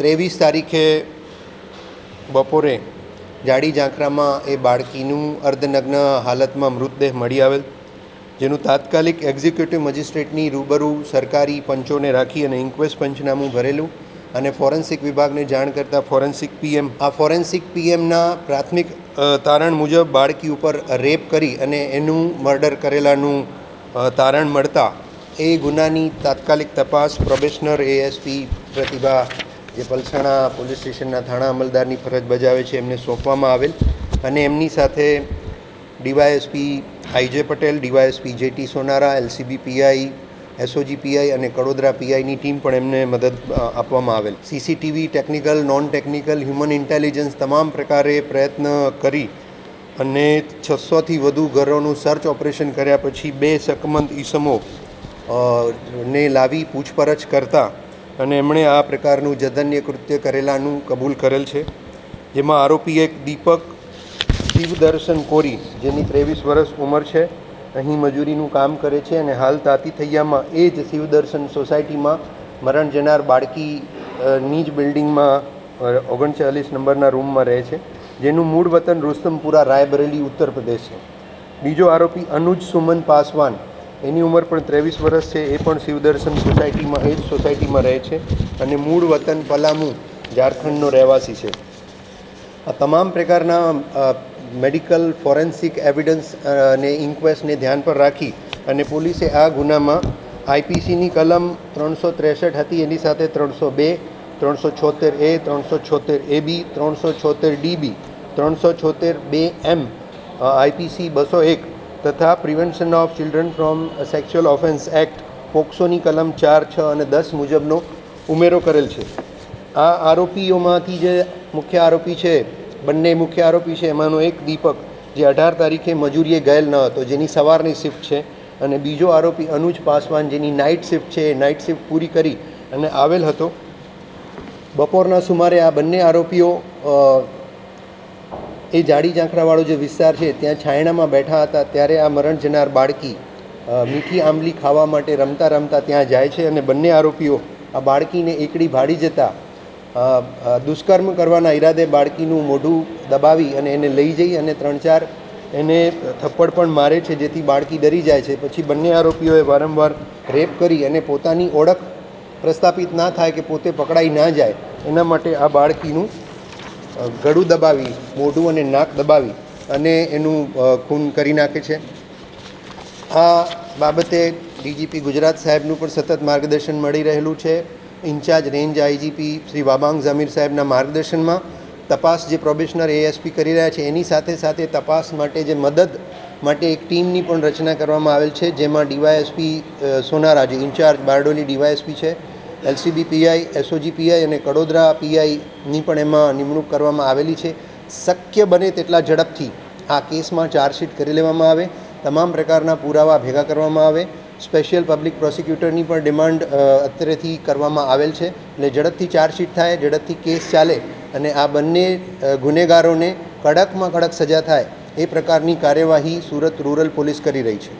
ત્રેવીસ તારીખે બપોરે જાડી ઝાંખરામાં એ બાળકીનું અર્ધનગ્ન હાલતમાં મૃતદેહ મળી આવેલ, જેનું તાત્કાલિક એક્ઝિક્યુટિવ મજિસ્ટ્રેટની રૂબરૂ સરકારી પંચોને રાખી અને ઇન્ક્વેસ્ટ પંચનામું ભરેલું અને ફોરેન્સિક વિભાગને જાણ કરતાં ફોરેન્સિક પીએમ, આ ફોરેન્સિક પીએમના પ્રાથમિક તારણ મુજબ બાળકી ઉપર રેપ કરી અને એનું મર્ડર કરેલાનું તારણ મળતા એ ગુનાની તાત્કાલિક તપાસ પ્રોબેશનર એએસપી પ્રતિભા જે પલસાણા પોલીસ સ્ટેશનના થાણા અમલદારની ફરજ બજાવે છે, એમને સોંપવામાં આવેલ. અને એમની સાથે DYSP IJ Patel, DYSP JT Sonara, LCB PI SOG PI અને કડોદરા પીઆઈની ટીમ પણ એમને મદદ આપવામાં આવેલ. CCTV technical non technical human intelligence તમામ પ્રકારે પ્રયત્ન કરી અને છસોથી વધુ ઘરોનું સર્ચ ઓપરેશન કર્યા પછી બે શકમંદ ઈસમો ને લાવી પૂછપરછ કરતા અને એમણે આ પ્રકારનું જધન્ય કૃત્ય કરેલાનું કબૂલ કરેલ છે, જેમાં આરોપી એક દીપક શિવદર્શન કોરી, જેની ત્રેવીસ વર્ષ ઉંમર છે, અહીં મજૂરીનું કામ કરે છે અને હાલ તાતી થૈયામાં એ જ શિવદર્શન સોસાયટીમાં મરણ જનાર બાળકી ની જ બિલ્ડિંગમાં ઓગણચાલીસ નંબરના રૂમમાં રહે છે, જેનું મૂળ વતન રુસ્તમપુરા રાયબરેલી ઉત્તર પ્રદેશ છે. બીજો આરોપી અનુજ સુમન પાસવાન એની ઉંમર પણ ત્રેવીસ વર્ષ છે, એ પણ શિવદર્શન સોસાયટીમાં, એ જ સોસાયટીમાં રહે છે અને મૂળ વતન પલામુ, ઝારખંડનો રહેવાસી છે. આ તમામ પ્રકારના મેડિકલ, ફોરેન્સિક એવિડન્સ અને ઇન્ક્વેસ્ટને ધ્યાન પર રાખી અને પોલીસે આ ગુનામાં આઈપીસીની કલમ ત્રણસો ત્રેસઠ હતી, એની સાથે ત્રણસો બે, ત્રણસો છોતેર એ, ત્રણસો છોતેર એ બી, ત્રણસો છોતેર ડીબી ત્રણસો છોતેર બે એમ આઈપીસી બસો એક તથા prevention of children from sexual offence act પોક્સોની કલમ ચાર, છ અને દસ મુજબનો ઉમેરો કરેલ છે. આ આરોપીઓમાંથી જે મુખ્ય આરોપી છે, બંને મુખ્ય આરોપી છે, એમાંનો એક દીપક જે અઢાર તારીખે મજૂરીએ ગયેલ ન હતો, જેની સવારની શિફ્ટ છે અને બીજો આરોપી અનુજ પાસવાન જેની નાઇટ શિફ્ટ છે, એ નાઇટ શિફ્ટ પૂરી કરી અને આવેલ હતો. બપોરના સુમારે આ બંને આરોપીઓ એ જાડી ઝાંખરાવાળો જે વિસ્તાર છે, ત્યાં છાયણામાં બેઠા હતા, ત્યારે આ મરણ જનાર બાળકી મીઠી આંબલી ખાવા માટે રમતા રમતા ત્યાં જાય છે અને બંને આરોપીઓ આ બાળકીને એકડી ભાડી જતા દુષ્કર્મ કરવાના ઈરાદે બાળકીનું મોઢું દબાવી અને એને લઈ જઈ અને ત્રણ ચાર એને થપ્પડ પણ મારે છે જેથી બાળકી ડરી જાય છે. પછી બંને આરોપીઓએ વારંવાર રેપ કરી અને પોતાની ઓળખ પ્રસ્થાપિત ના થાય કે પોતે પકડાઈ ના જાય, એના માટે આ બાળકીનું ગળું દબાવી, મોઢું અને નાક દબાવી અને એનું ખૂન કરી નાખે છે. આ બાબતે ડીજીપી ગુજરાત સાહેબનું પણ સતત માર્ગદર્શન મળી રહેલું છે. Incharge range IGP Shri Wabang Zamir સાહેબના માર્ગદર્શનમાં તપાસ જે પ્રોબેશનર એએસપી કરી રહ્યા છે, એની સાથે સાથે તપાસ માટે જે મદદ માટે એક ટીમની પણ રચના કરવામાં આવેલ છે, જેમાં ડીવાયએસપી સોનારાજ, ઇન્ચાર્જ બારડોલી ડીવાયએસપી છે. એલસીબી પીઆઈ એસઓજી પીઆઈ અને કડોદરા પીઆઈની પણ એમાં નિમણૂક કરવામાં આવેલી છે. શક્ય બને તેટલા ઝડપથી આ કેસમાં ચાર્જશીટ કરી લેવામાં આવે, તમામ પ્રકારના પુરાવા ભેગા કરવામાં આવે. સ્પેશિયલ પબ્લિક પ્રોસિક્યુટરની પણ ડિમાન્ડ અત્યારેથી કરવામાં આવેલ છે. એટલે ઝડપથી ચાર્જશીટ થાય, ઝડપથી કેસ ચાલે અને આ બંને ગુનેગારોને કડકમાં કડક સજા થાય એ પ્રકારની કાર્યવાહી સુરત રૂરલ પોલીસ કરી રહી છે.